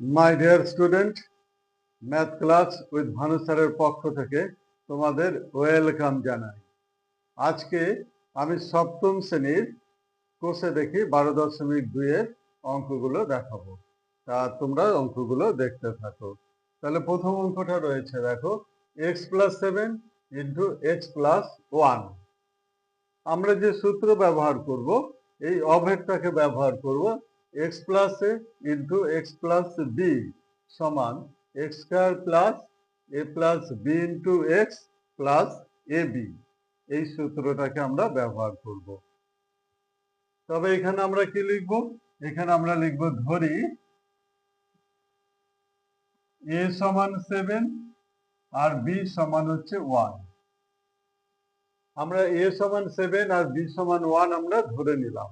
My dear student math class with Bhanu স্যারের পক্ষ থেকে তোমাদের ওয়েলকাম জানাই। আজকে আমি সপ্তম শ্রেণির কোর্সে দেখি বারো দশমিক দুইয়ের অঙ্কগুলো দেখাবো। তা তোমরা অঙ্কগুলো দেখতে থাকো। তাহলে প্রথম অঙ্কটা রয়েছে, দেখো x plus seven into x plus one আমরা যে সূত্র ব্যবহার করব, এই অভেদটাকে ব্যবহার করব x plus a into x plus b সমান x square plus a plus b into x plus a b এই সূত্রটাকে আমরা ব্যবহার করব। তবে এখানে আমরা কি লিখব? এখানে আমরা লিখব ধরি এ সমান সেভেন আর বি সমান হচ্ছে ওয়ান আমরা এ সমান সেভেন আর বি সমান ওয়ান আমরা ধরে নিলাম।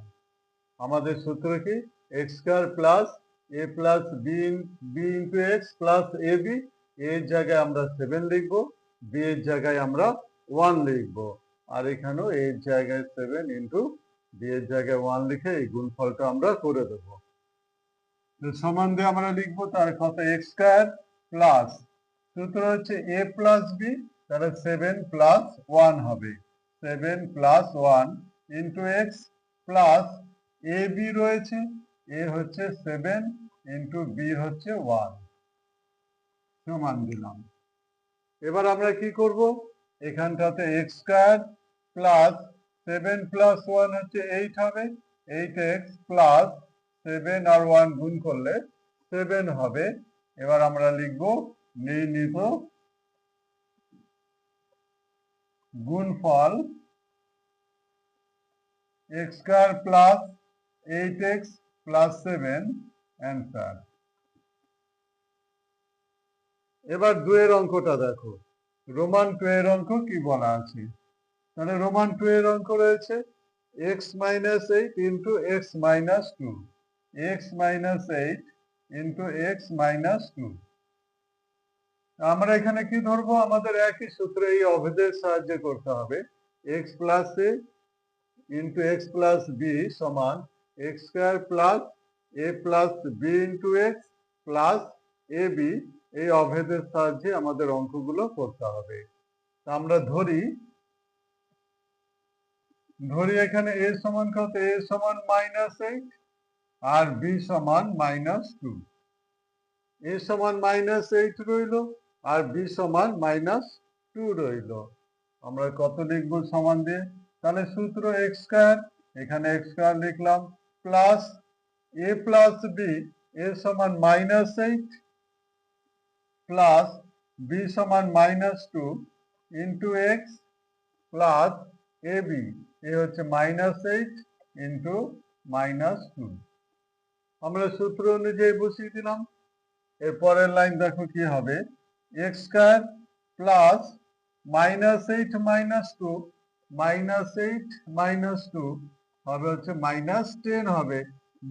আমাদের সূত্র কি? X square plus a plus b b into x plus a b এর জায়গায় আমরা সেভেন লিখব, বি এর জায়গায় আমরা ওয়ান লিখব। আর এখানেও এর জায়গায় সেভেন ইন্টু বি এর জায়গায় ওয়ান লিখে এই গুণফলটা আমরা করে দেবো। সমান দিয়ে আমরা লিখব তার কত? X square plus. সূত্র হচ্ছে এ প্লাস বি, তাহলে সেভেন প্লাস ওয়ান হবে। Seven plus one into x plus a b রয়েছে। এ হচ্ছে সেভেন ইন্টু বি হচ্ছে ওয়ান সমান দিলাম। এবার আমরা কি করব? এখানটাতে x square plus seven plus one হচ্ছে এইট হবে। এইট এক্স প্লাস সেভেন আর ওয়ান গুণ করলে সেভেন হবে। এবার আমরা লিখব নির্ণীত গুণফল x square plus eight x plus seven answer এবার দুয়ের অঙ্কটা দেখো। রোমান টু এর অঙ্ক কি বলা আছে? তাহলে রোমান টু এর অঙ্ক রয়েছে x minus eight into x minus two x minus eight into x minus two আমরা এখানে কি ধরবো? আমাদের একই সূত্রে এই অভেদের সাহায্যে করতে হবে। X plus a into x plus b সমান x square plus a plus b into x plus a b, এই অভেদের সাহায্যে আমাদের অঙ্কগুলো করতে হবে। তা আমরা ধরি ধরি এখানে এ সমান কত? এ সমান মাইনাস এইট আর বি সমান মাইনাস টু। এ সমান মাইনাস এইট রইল আর বি সমান মাইনাস টু রইল। আমরা কত লিখব সমান দিয়ে? তাহলে সূত্র এক্স স্কোয়ার, এখানে এক্স স্কোয়ার লিখলাম। Plus a plus b a সমান মাইনাস এইট প্লাস বি সমান minus two into x plus a b a হচ্ছে minus eight into minus two আমরা সূত্র অনুযায়ী বসিয়ে দিলাম। এর পরের লাইন দেখো কি হবে। X square plus minus eight minus two minus eight minus two হবে হচ্ছে মাইনাস টেন হবে।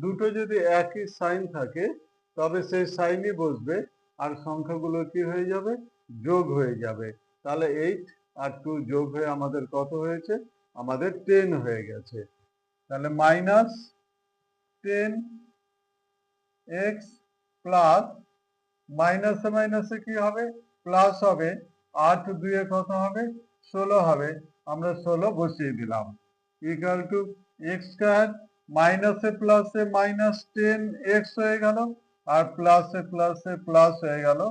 দুটো যদি একই সাইন থাকে, তবে সেই সাইনই বসবে আর সংখ্যাগুলো কি হয়ে যাবে? যোগ হয়ে যাবে। তাহলে এইট আর টু যোগ হয়ে আমাদের কত হয়েছে? আমাদের টেন হয়ে গেছে। তাহলে মাইনাস টেন এক্স প্লাস মাইনাসে মাইনাসে কি হবে? প্লাস হবে। আট দুয়ে কত হবে? ষোলো হবে। আমরা ষোলো বসিয়ে দিলাম। ইকাল টু এক্স স্কোয়ার মাইনাসে প্লাসে মাইনাস টেন এক্স হয়ে গেল, আর প্লাসে প্লাসে প্লাস হয়ে গেল,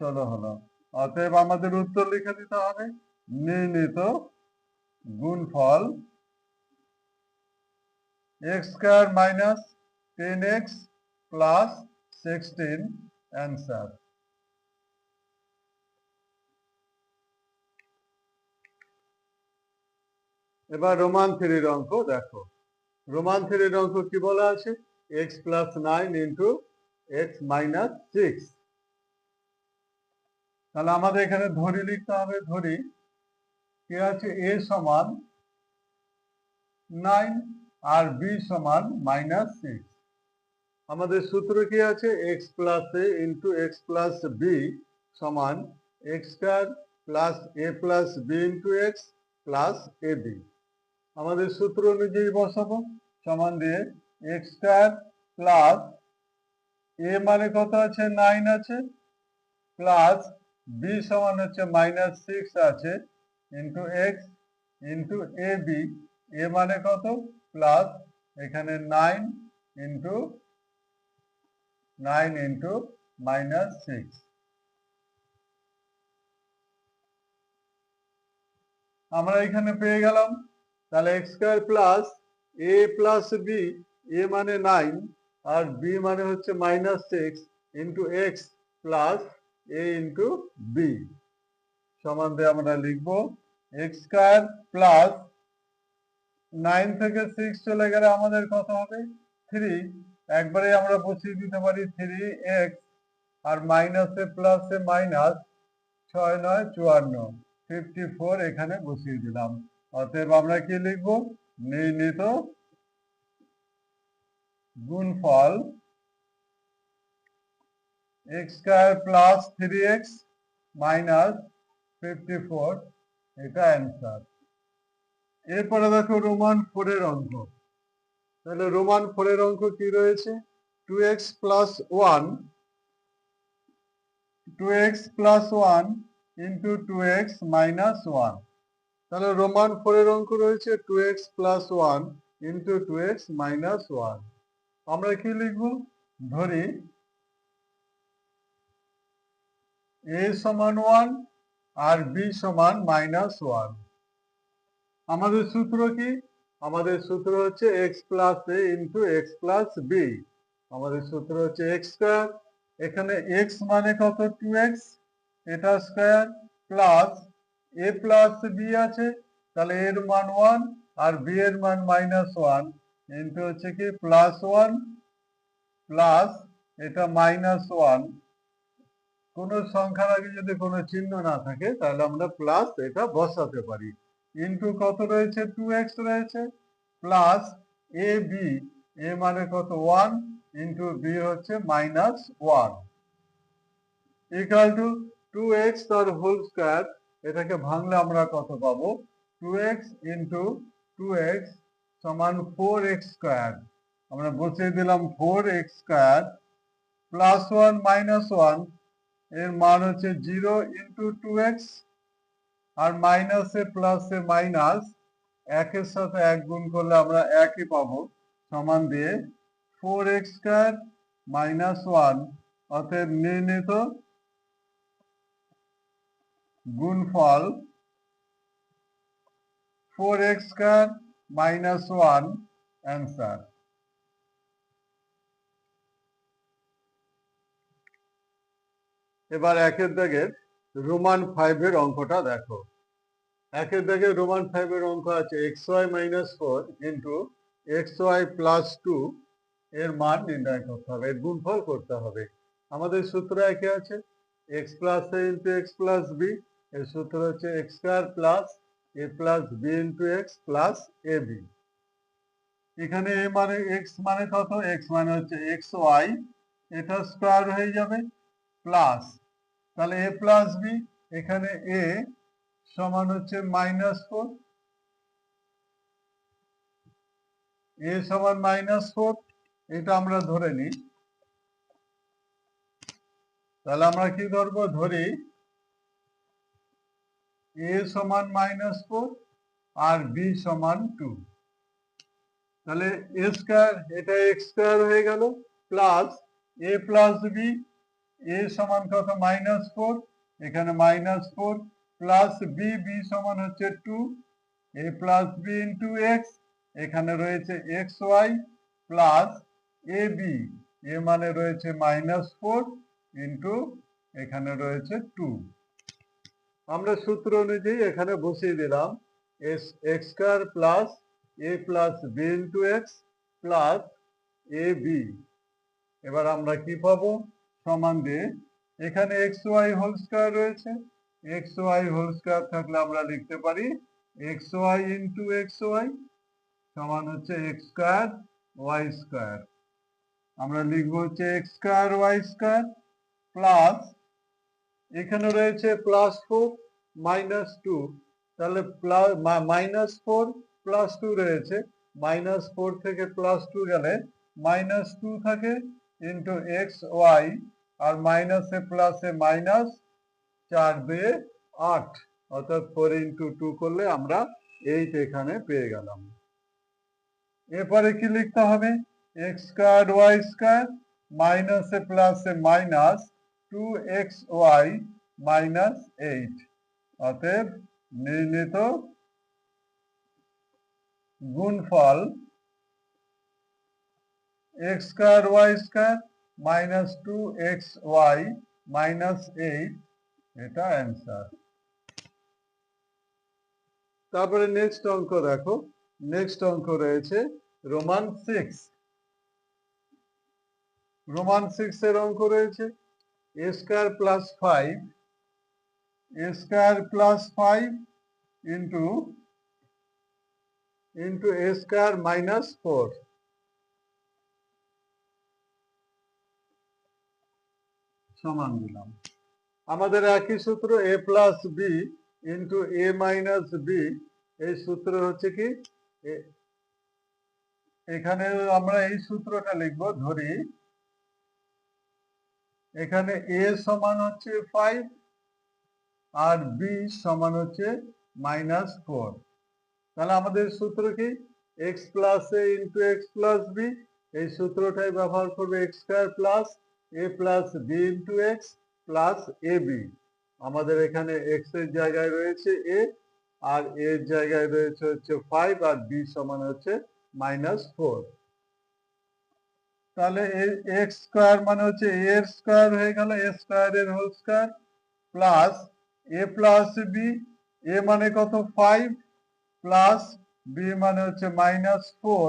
ষোলো হলো। অতএব আমাদের উত্তর লিখে দিতে হবে, নির্ণীত গুণফল x square minus ten x plus sixteen answer এবার রোমান থ্রির অঙ্ক দেখো। রোমান থ্রির অঙ্ক কি বলা আছে? X plus nine into x minus six তাহলে আমাদের এখানে ধরি লিখতে হবে, ধরি। কি আছে? এ সমান নাইন আর বি সমান মাইনাস সিক্স আমাদের সূত্র কি আছে? X plus a into x plus b সমান x square plus a plus b into x plus a b আমাদের সূত্র অনুযায়ী বসাবো। সমান দিয়ে এক্স স্কোয়ার প্লাস এ মানে কত আছে? নাইন আছে। প্লাস বি সমান হচ্ছে মাইনাস সিক্স আছে। Into x into a b a মানে কত? প্লাস এখানে nine into nine into minus six আমরা এখানে পেয়ে গেলাম। তাহলে x square plus a plus b a মানে নাইন আর বি মানে হচ্ছে minus six into x plus a into b সমান দিয়ে আমরা লিখব এক্স স্কোয়ার প্লাস নাইন থেকে সিক্স চলে গেলে আমাদের কত হবে? থ্রি একবারে আমরা বসিয়ে দিতে পারি থ্রি এক্স আর মাইনাসে প্লাসে মাইনাস ছয় নয়, চুয়ান্ন। ফিফটি ফোর এখানে বসিয়ে দিলাম। অতএব আমরা কি লিখব? নির্ণীত গুণফল x square plus three x minus fifty four এটা অ্যান্সার এরপরে দেখো রোমান ফোরের অঙ্ক। তাহলে রোমান ফোরের অঙ্ক কি রয়েছে? Two x plus one two x plus one into two x minus one তাহলে রোমান ফোরের অঙ্ক রয়েছে two x plus one into two x minus one আমরা কি লিখব? ধরি এ সমান ওয়ান আর বি সমান মাইনাস ওয়ান আমাদের সূত্র কি? আমাদের সূত্র হচ্ছে x plus a into x plus b আমাদের সূত্র হচ্ছে এক্স স্কোয়ার এখানে এক্স মানে কত? টু এক্স এটা square plus a plus b আছে, তাহলে এর মান ওয়ান আর বি এর মান মাইনাস ওয়ান ইন্টু হচ্ছে কি প্লাস ওয়ান প্লাস এটা মাইনাস ওয়ান কোন সংখ্যার আগে যদি কোনো চিহ্ন না থাকে, তাহলে আমরা প্লাস এটা বসাতে পারি। ইন্টু কত রয়েছে? টু এক্স রয়েছে। প্লাস এ বি এ মানে কত? ওয়ান ইন্টু বি হচ্ছে minus one equal two two x তার হোল স্কোয়ার এটাকে ভাঙলে আমরা কত পাবো? Two x into two x সমান ফোর এক্স স্কোয়ার আমরা বসিয়ে দিলাম four x square plus one minus ওয়ানের মান হচ্ছে জিরো ইন্টু টু এক্স আর মাইনাসে প্লাসে মাইনাস একের সাথে এক গুণ করলে আমরা একই পাবো, সমান দিয়ে four x square minus one অতএব নির্ণীত গুণফল four x square minus one answer এবার একের দাগের রোমান ফাইভের অঙ্কটা দেখো। একের দাগে রোমান ফাইভের অঙ্ক আছে x y minus four into x y plus two এর মান নির্ণয় করতে হবে, এর গুণফল করতে হবে। আমাদের সূত্র একে আছে x plus a into x plus b এর সূত্র হচ্ছে x square plus a plus b into x plus a b এখানে এ মানে এক্স মানে কত? এক্স মানে হচ্ছে এক্স ওয়াই এটা স্কোয়ার হয়ে যাবে প্লাস তাহলে এ প্লাস বি এখানে এ সমান হচ্ছে মাইনাস ফোর এ সমান মাইনাস ফোর এটা আমরা ধরে নিই। তাহলে আমরা কি ধরবো? ধরি এ সমান মাইনাস ফোর আর বি সমান টু তাহলে এ স্কোয়ার এটা এক্স স্কোয়ার হয়ে গেল plus a plus b a সমান কত? মাইনাস ফোর এখানে minus four plus b b সমান হচ্ছে two a plus b into x এখানে রয়েছে x y plus a b a মানে রয়েছে মাইনাস ফোর ইন্টু এখানে রয়েছে টু আমরা সূত্র অনুযায়ী এখানে বসিয়ে দিলাম, S, x square plus a plus b into x plus a b. এবার আমরা কি পাবো? সমান দিয়ে। এখানে এক্স ওয়াই হোল স্কোয়ার রয়েছে। এক্স ওয়াই হোল স্কোয়ার থাকলে আমরা লিখতে পারি x y into x y সমান হচ্ছে এক্স স্কোয়ার ওয়াই স্কোয়ার। আমরা লিখব হচ্ছে x square y square plus এখানে রয়েছে প্লাস ফোর মাইনাস টু তাহলে মাইনাস ফোর প্লাস টু রয়েছে। মাইনাস ফোর থেকে প্লাস টু গেলে মাইনাস টু থাকে ইন্টু এক্স ওয়াই আর মাইনাসে প্লাসে মাইনাস চার দিয়ে আট। অর্থাৎ ফোর ইন্টু টু করলে আমরা এইট এখানে পেয়ে গেলাম। এরপরে কি লিখতে হবে? এক্স স্কোয়ার ওয়াই স্কোয়ার মাইনাসে প্লাসে minus two x y minus eight অতএব নির্ণীত গুণফল x square y square minus two x y minus eight এটা অ্যান্সার তারপরে নেক্সট অঙ্ক দেখো নেক্সট অঙ্ক রয়েছে রোমান সিক্স রোমান সিক্স এর অঙ্ক রয়েছে। A square plus five A square plus five into into A square minus four সমান দিলাম। আমাদের একই সূত্র A plus B into A minus B এই সূত্র হচ্ছে কি? এখানে আমরা এই সূত্রটা লিখব, ধরি এখানে এ সমান হচ্ছে ফাইভ আর বি সমান হচ্ছে মাইনাস ফোর তাহলে আমাদের সূত্র কি? X plus A into X plus B এই সূত্রটাই ব্যবহার করবে X square plus A plus B into X plus A B আমাদের এখানে এক্সের জায়গায় রয়েছে এ আর এর জায়গায় রয়েছে হচ্ছে ফাইভ আর বি সমান হচ্ছে মাইনাস ফোর তাহলে এক্স স্কোয়ার মানে হচ্ছে এ এর স্কোয়ার হয়ে গেল, এ স্কোয়ার এর whole square plus A plus B, A মানে কত? ফাইভ প্লাস বি মানে হচ্ছে minus four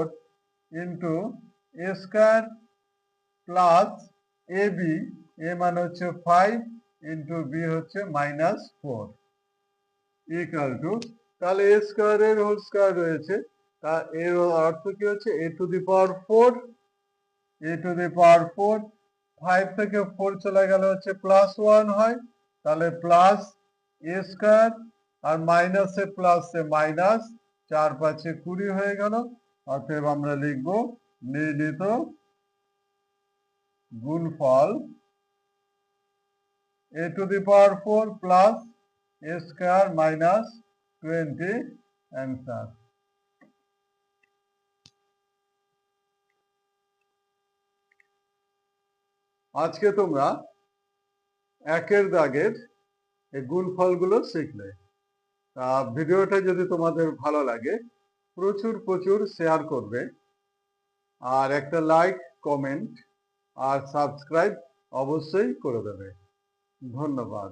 into A square plus A B, A মানে হচ্ছে ফাইভ ইন্টু বি হচ্ছে মাইনাস ফোর ইকাল টু। তাহলে এ স্কোয়ারের হোল স্কোয়ার রয়েছে। তা এর অর্থ কি হচ্ছে? A to the power four A to the power four five থেকে ফোর চলে গেলে হচ্ছে প্লাস ওয়ান হয়, তাহলে প্লাস এ স্কোয়ার আর মাইনাসে প্লাসে মাইনাস চার পাঁচে কুড়ি হয়ে গেল। অতএব আমরা লিখব নির্ণীত গুণফল A to the power four plus A square minus twenty answer আজকে তোমরা একের দাগের এই গুণফলগুলো শিখলে। তা ভিডিওটা যদি তোমাদের ভালো লাগে, প্রচুর প্রচুর শেয়ার করবে। আর একটা লাইক কমেন্ট আর সাবস্ক্রাইব অবশ্যই করে দেবে। ধন্যবাদ।